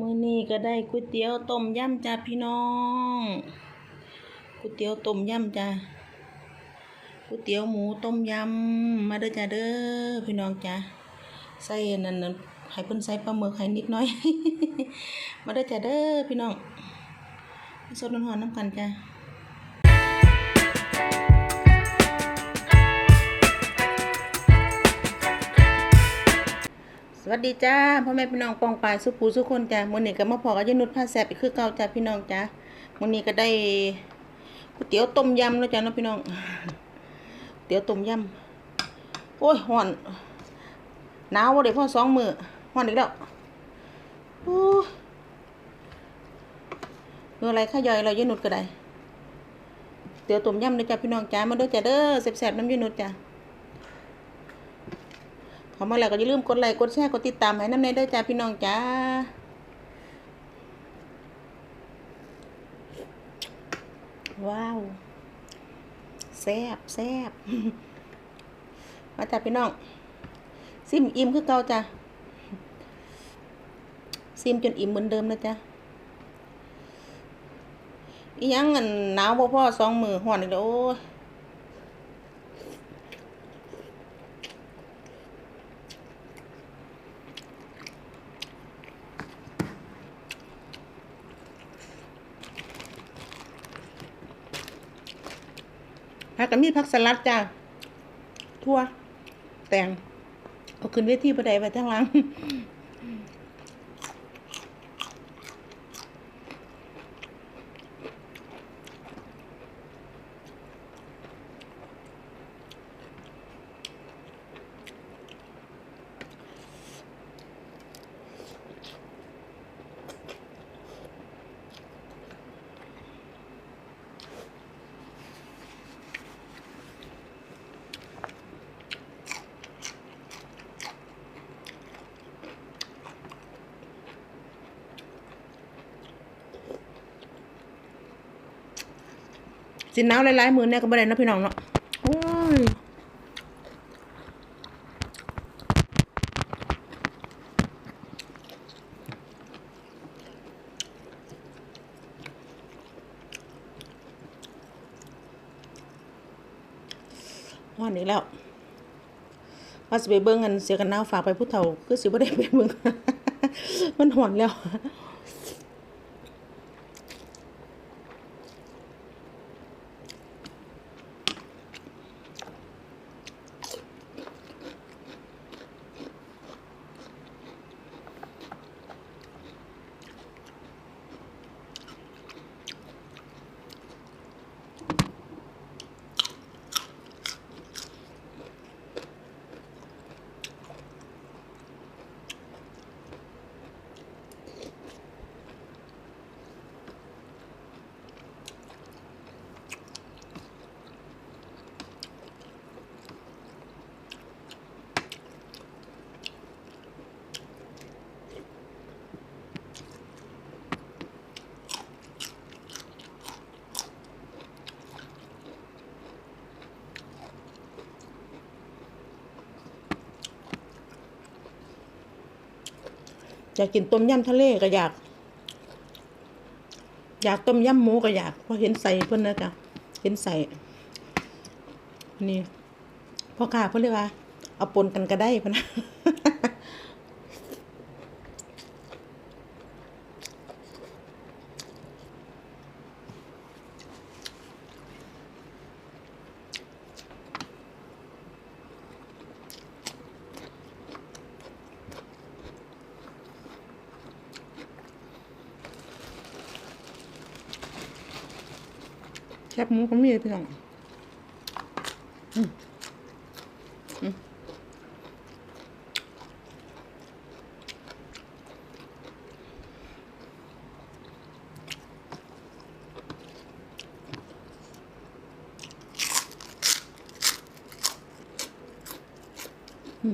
มื้อนี้ก็ได้ก๋วยเตี๋ยวต้มยำจ้าพี่น้องก๋วยเตี๋ยวต้มยำจ้าก๋วยเตี๋ยวหมูต้มยำมาเด้อจ้าเด้อพี่น้องจ้าใส่อันนั่นให้เพิ่นใส่ปลาหมึกให้นิดน้อย มาเด้อจ้าเด้อพี่น้องสดร้อนๆน้ำกันจ้า วัสดีจ้าพ่อแม่พี่น้องปองปายสุขูสุคนจ้ามื้อนี้ก็มาพอกับยนุชพาแซ่บอีกคือเก่าจ้าพี่น้องจ้ามื้อนี้ก็ได้ก๋วยเตี๋ยวต้มยำแล้วจ้าเนาะพี่น้องเตี๋ยวต้มยำโอ้ยฮ้อนหนาวบ่ได้พอสองมือฮ้อนอีกแล้วโอ้เมื่ออะไรข้าย่อยเรายนุชก็ได้เตี๋ยวต้มยำเด้อจ้าพี่น้องจ้ามาด้อจ้าเด้อแซ่บๆน้ำยายนุชจ้า เขามาแล้วก็อย่าลืมกดไลค์กดแชร์กดติดตามให้น้ำในเด้จ้าพี่น้องจ้าว้าวแซ่บแซ่บมาจ้าพี่น้อง ซิมอิ่มคือเก่าจ้าซิมจนอิ่มเหมือนเดิมนะจ้าอียังอันหนาวบ่พอสองมือห่อนอีกแล้ว ผักก็มีผักสลัดจ้าทั่ว แตงเอาขึ้นเวทีประไดไปทั้งหลัง สินหนาวหลายๆมือเนี่ยก็บ่ได้นะพี่น้องเนาะโอ้ยฮ้อนอีกแล้วว่าสิไปเบิ่งกันเสียกันหนาวฝากไปผู้เฒ่า คือสิบ่ได้ไปเบิ่งมันฮ้อนแล้ว อยากกินต้มยำทะเลก็อยาก อยากต้มยำหมูก็อยากเพราะเห็นใส่เพื่อนนะจ๊ะเห็นใส่นี่พ่อค้าเพื่อนเลยว่า เอาปนกันก็ได้พะนะ แคบหมูก็มีพี่น้อง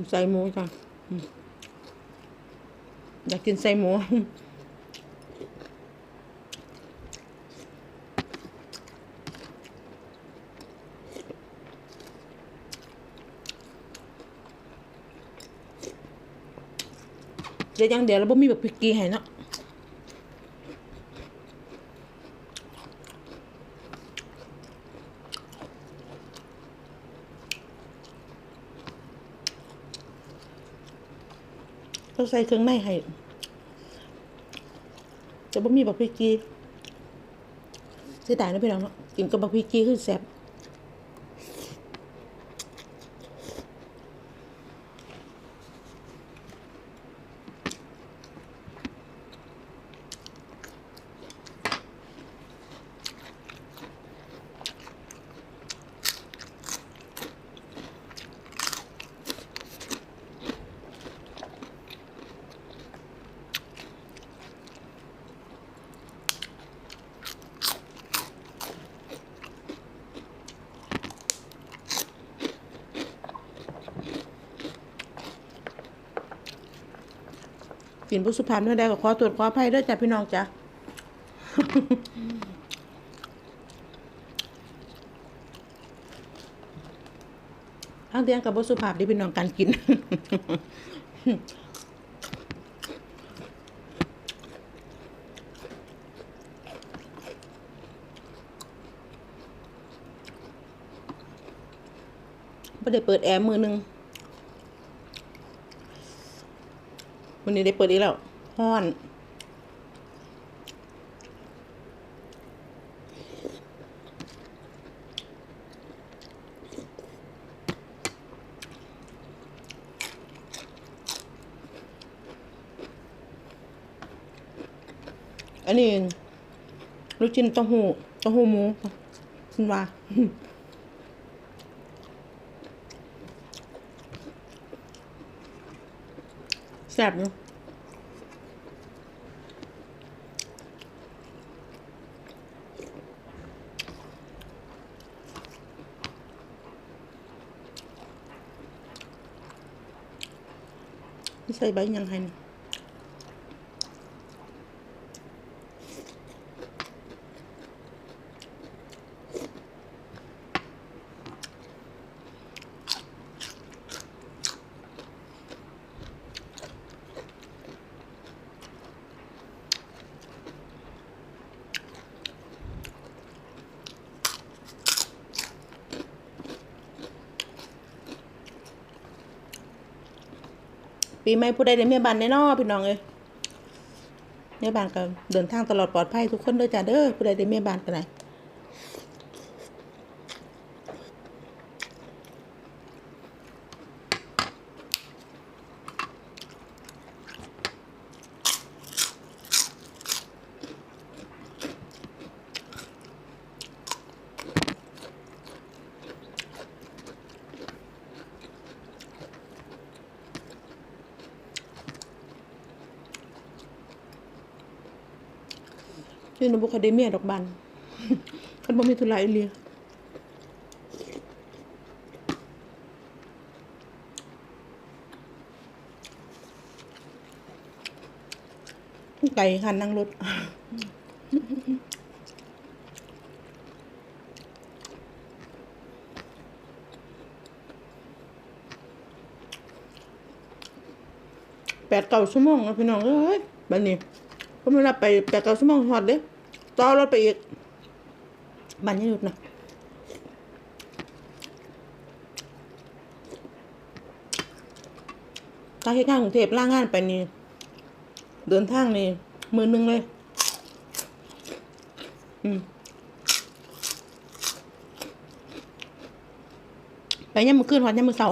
ใส่หมูจ้ะอยากกินใส่หมู จะยังเดี๋ยวเราบ่มีแบบพริกกี้ให้เนะเราใส่เครื่องในให้จะบ่มีแบบพริกกี้เส่แตงยนะพี่น้องเนาะกินกับบัพริกกี้คือแซ่บ กินผู้สุภาพเนื้อได้ก็ขอตรวจขออภัยด้วยจ้ะพี่น้องจ้ะทางเตียงกับบุสุภาพที่พี่น้องการกินไม่ได้เปิดแอร์มือหนึ่ง วันนี้ได้เปิดอีกแล้วฮ้อน อันนี้ลูกชิ้นเต้าหู้เต้าหู้หมูคุณว่า ซ่บเนาะใส่ใบยังไงเนี่ย ปีใหม่ผู้ใดได้เมียบ้านแน่นอนพี่น้องเอ้ยเมียบ้านก็เดินทางตลอดปลอดภัยทุกคนด้วยจ้าเด้อผู้ใดได้เมียบ้านกันไหน ชื่อนบุคาเดเมียดอกบันคันบ่มีธุระอีเลียไก่คันนั่งรถแปดเก้าชั่วโมงแล้วพี่น้องเอ้ยบัดนี้ผมไม่รับไปแปดเก้าชั่วโมงหอดเด้ ต่อรถไปอีกบันยุดนะถ้าให้ข้างกรุงเทพล่างงานไปนี่ เดินทางนี่มือนึงเลย อืมไปยังมือขึ้นหอดยังมือเสา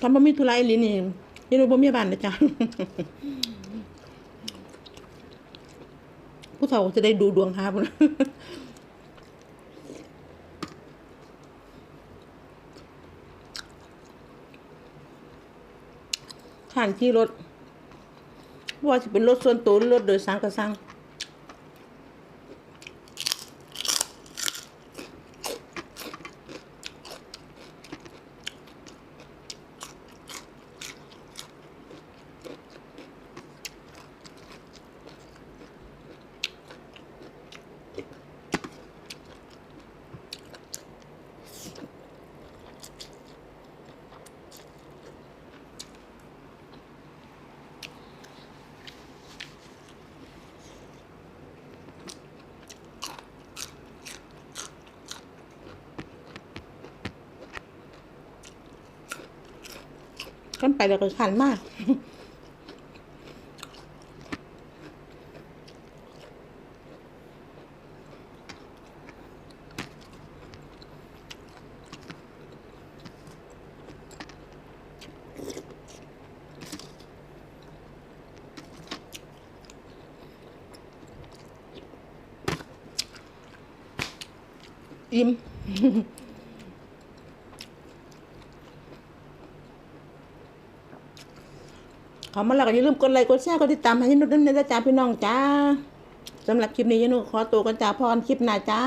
ทำบ่มีธุระอีหลีนี่ยี่รู้บ่มีบ้านนะจ๊ะผู้เฒ่าจะได้ดูดวงหาพุ่นผ่านที่รถว่าจะเป็นรถส่วนตัวหรือรถโดยสารก็สั่ง กันไปแล้วก็ขันมากอิ่ม เขามาแล้วก็อย่าลืมกดไลค์กดแชร์กดติดตามให้ยนุษย์ด้วยนะจ้าพี่น้องจ้าสำหรับคลิปนี้ยนุขอตัวกันจ้าพรคลิปหน้าจ้า